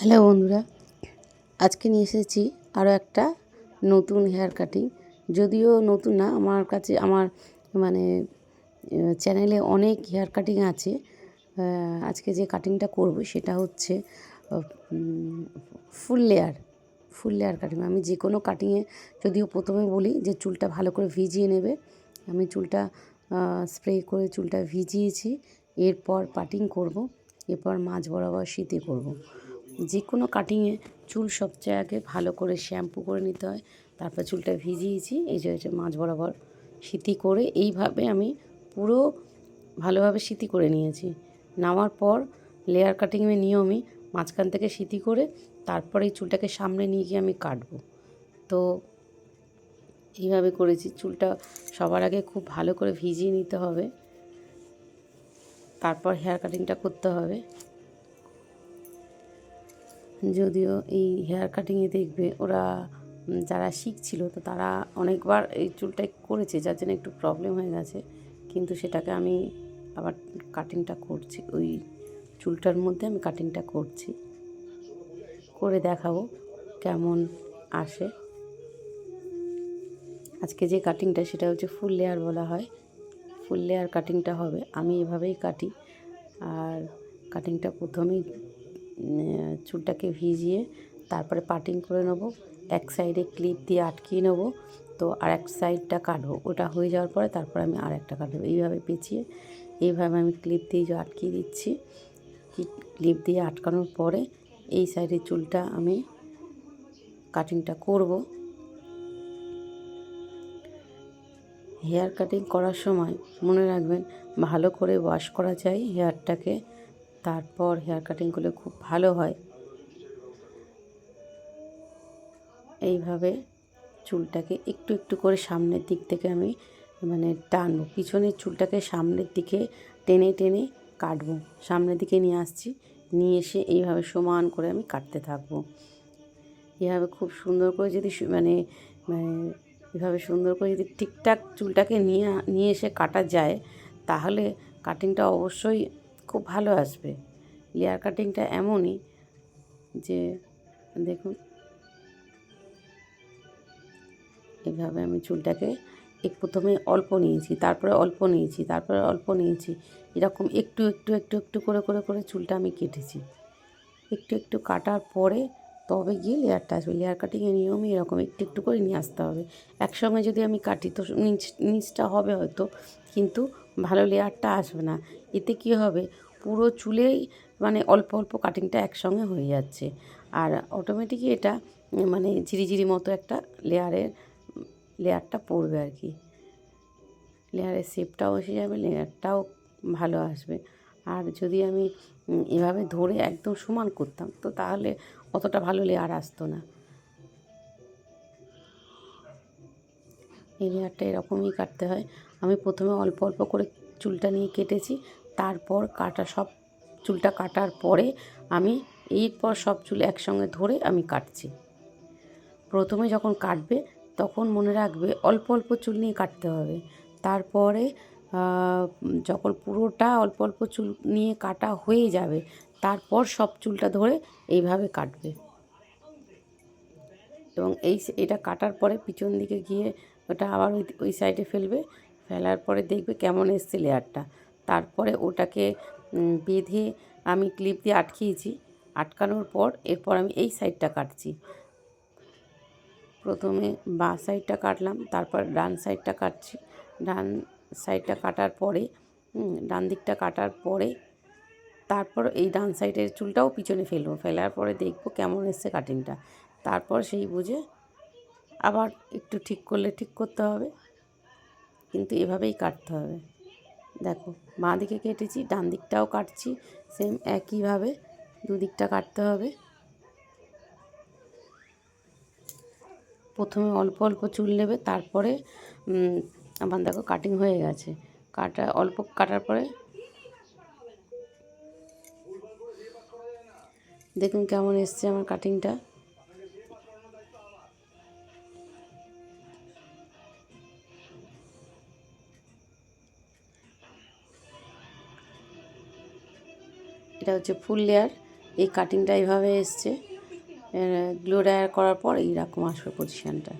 Hello বন্ধুরা, আজকে নিয়ে এসেছি আরও একটা নতুন হেয়ার কাটিং যদিও নতুন না, আমার কাছে, আমার মানে চ্যানেলে অনেক হেয়ার কাটিং আছে। আজকে যে কাটিংটা করব সেটা হচ্ছে full layer full layer cutting আমি যে কোনো কাটিংয়ে যদিও প্রথমে বলি যে চুলটা ভালো করে ভিজিয়ে নেবে। আমি চুলটা স্প্রে করে চুলটা ভিজিয়েছি, এরপর পাটিং করব, এরপর মাঝ বরাবর শীতে করব। যে কোনো কাটিংয়ে চুল সবচেয়ে আগে ভালো করে শ্যাম্পু করে নিতে হয়। তারপর চুলটা ভিজিয়েছি, এই যে হচ্ছে মাঝ বরাবর সিতি করে এইভাবে আমি পুরো ভালোভাবে সিতি করে নিয়েছি। নামার পর লেয়ার কাটিংয়ের নিয়মই মাঝখান থেকে সিতি করে তারপরে এই চুলটাকে সামনে নিয়ে গিয়ে আমি কাটবো। তো এইভাবে করেছি, চুলটা সবার আগে খুব ভালো করে ভিজিয়ে নিতে হবে। তারপর হেয়ার কাটিংটা করতে হবে। যদিও এই হেয়ার কাটিংয়ে দেখবে ওরা যারা শিখছিল তো তারা অনেকবার এই চুলটা করেছে, যার জন্য একটু প্রবলেম হয়ে গেছে। কিন্তু সেটাকে আমি আবার কাটিংটা করছি, ওই চুলটার মধ্যে আমি কাটিংটা করছি। করে দেখাবো কেমন আসে। আজকে যে কাটিংটা সেটা হচ্ছে ফুল লেয়ার বলা হয়। ফুল লেয়ার কাটিংটা হবে, আমি এভাবেই কাটি। আর কাটিংটা প্রথমেই চুলটাকে ভিজিয়ে তারপরে পাটিং করে নেব। এক সাইডে ক্লিপ দিয়ে আটকিয়ে নেব। তো আর এক সাইডটা কাটবো। ওটা হয়ে যাওয়ার পরে তারপরে আমি আর একটা কাটবো। এইভাবে পেঁচিয়ে, এইভাবে আমি ক্লিপ দিয়ে আটকিয়ে দিচ্ছি ক্লিপ দিয়ে আটকানোর পরে এই সাইডের চুলটা আমি কাটিংটা করব। হেয়ার কাটিং করার সময় মনে রাখবেন, ভালো করে ওয়াশ করা যায় হেয়ারটাকে। তারপর হেয়ার কাটিং করলে খুব ভালো হয়। এইভাবে চুলটাকে একটু একটু করে সামনের দিক থেকে আমি মানে টানবো। পিছনের চুলটাকে সামনের দিকে টেনে টেনে কাটবো। সামনের দিকে নিয়ে আসছি। নিয়ে এসে এইভাবে সমান করে আমি কাটতে থাকব। এভাবে খুব সুন্দর করে যদি মানে মানে এভাবে সুন্দর করে যদি ঠিকঠাক চুলটাকে নিয়ে নিয়ে এসে কাটা যায়, তাহলে কাটিংটা অবশ্যই খুব ভালো আসবে। লেয়ার কাটিংটা এমনই যে, দেখুন। এইভাবে আমি চুলটাকে এক প্রথমে অল্প নিয়েছি, তারপরে অল্প নিয়েছি, তারপরে অল্প নিয়েছি। এরকম একটু একটু একটু একটু করে করে করে চুলটা আমি কেটেছি। একটু একটু কাটার পরে তবে গিয়ে লেয়ারটা আসবে লেয়ার কাটিংয়ের নিয়মই এরকম, একটু একটু করে নিয়ে আসতে হবে। একসঙ্গে যদি আমি কাটি, তো নিচ, নিচটা হবে হয়তো, কিন্তু ভালো লেয়ারটা আসবে না। এতে কী হবে? পুরো চুলেই মানে অল্প অল্প কাটিংটা একসঙ্গে হয়ে যাচ্ছে। আর অটোমেটিকই এটা মানে ঝিরিঝিরি মতো একটা লেয়ারের, লেয়ারটা পড়বে আর কি লেয়ারের শেপটাও এসে যাবে, লেয়ারটাও ভালো আসবে। আর যদি আমি এভাবে ধরে একদম সমান করতাম, তো তাহলে অতটা ভালো লেয়ার আসতো না। এই লেয়ারটা এরকমই কাটতে হয়। আমি প্রথমে অল্প অল্প করে চুলটা নিয়ে কেটেছি, তারপর কাটা সব, চুলটা কাটার পরে আমি এরপর সব চুল একসঙ্গে ধরে আমি কাটছি। প্রথমে যখন কাটবে, তখন মনে রাখবে অল্প অল্প চুল নিয়ে কাটতে হবে। তারপরে যখন পুরোটা অল্প অল্প চুল নিয়ে কাটা হয়ে যাবে, তারপর সব চুলটা ধরে এইভাবে কাটবে। এবং এই এটা কাটার পরে পিছন দিকে গিয়ে ওটা আবার ওই ওই সাইডে ফেলবে। ফেলার পরে দেখবে কেমন এসছে লেয়ারটা তারপরে ওটাকে বেঁধে আমি ক্লিপ দিয়ে আটকিয়েছি। আটকানোর পর এরপর আমি এই সাইডটা কাটছি। প্রথমে বাঁ সাইডটা কাটলাম, তারপর ডান সাইডটা কাটছি। ডান সাইডটা কাটার পরে ডান দিকটা কাটার পরে তারপর এই ডান সাইডের চুলটাও পিছনে ফেলব। ফেলার পরে দেখব কেমন এসছে কাটিংটা তারপর সেই বুঝে আবার একটু ঠিক করলে ঠিক করতে হবে। কিন্তু এভাবেই কাটতে হবে। দেখো, বাঁ দিকে কেটেছি, ডান দিকটাও কাটছি সেম একইভাবে দুদিকটা কাটতে হবে। প্রথমে অল্প অল্প চুল নেবে, তারপরে আমার দেখো কাটিং হয়ে গেছে। কাটা, অল্প কাটার পরে দেখুন কেমন এসছে আমার কাটিংটা এটা হচ্ছে ফুল লেয়ার এই কাটিংটা এইভাবে এসছে। গ্লো ডায়ার করার পর এইরকম আসবে পজিশানটা